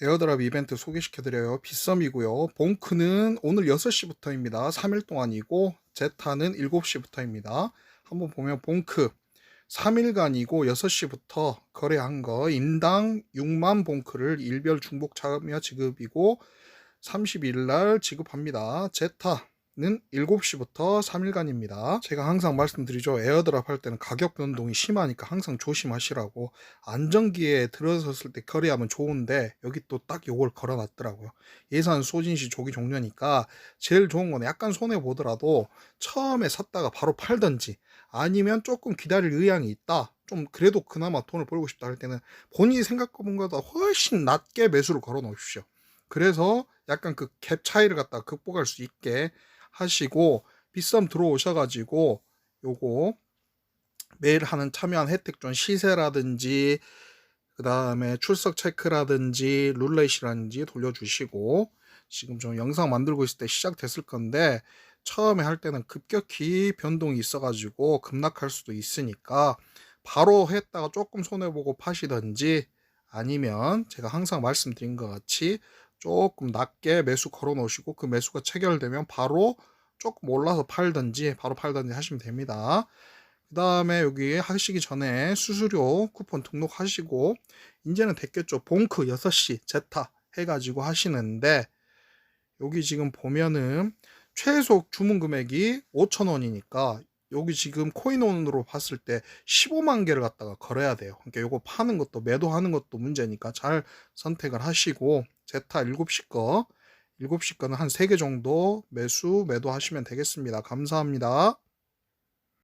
에어드랍 이벤트 소개시켜드려요. 빗썸이고요. 봉크는 오늘 6시부터입니다. 3일 동안이고 제타는 7시부터입니다. 한번 보면 봉크 3일간이고 6시부터 거래한 거 인당 6만 봉크를 일별 중복 참여 지급이고 30일 날 지급합니다. 제타 는 7시부터 3일간입니다. 제가 항상 말씀드리죠. 에어드랍 할 때는 가격 변동이 심하니까 항상 조심하시라고 안정기에 들어섰을 때 거래하면 좋은데 여기 또 딱 요걸 걸어놨더라고요. 예산 소진 시 조기 종료니까 제일 좋은 건 약간 손해 보더라도 처음에 샀다가 바로 팔던지 아니면 조금 기다릴 의향이 있다. 좀 그래도 그나마 돈을 벌고 싶다 할 때는 본인이 생각한 것보다 훨씬 낮게 매수를 걸어 놓으십시오. 그래서 약간 그 갭 차이를 갖다가 극복할 수 있게 하시고 비썸 들어오셔가지고 요거 매일 하는 참여한 혜택존 시세라든지 그 다음에 출석 체크라든지 룰렛이라든지 돌려주시고 지금 좀 영상 만들고 있을 때 시작됐을 건데 처음에 할 때는 급격히 변동이 있어가지고 급락할 수도 있으니까 바로 했다가 조금 손해보고 파시든지 아니면 제가 항상 말씀드린 것 같이 조금 낮게 매수 걸어 놓으시고 그 매수가 체결되면 바로 조금 올라서 팔든지 바로 팔든지 하시면 됩니다. 그 다음에 여기 하시기 전에 수수료 쿠폰 등록하시고 이제는 됐겠죠. 봉크 6시 제타 해가지고 하시는데 여기 지금 보면은 최소 주문 금액이 5,000원이니까 여기 지금 코인원으로 봤을 때 15만 개를 갖다가 걸어야 돼요. 그러니까 요거 파는 것도 매도하는 것도 문제니까 잘 선택을 하시고 제타 7시 거 7시 거는 한 3개 정도 매수 매도하시면 되겠습니다. 감사합니다.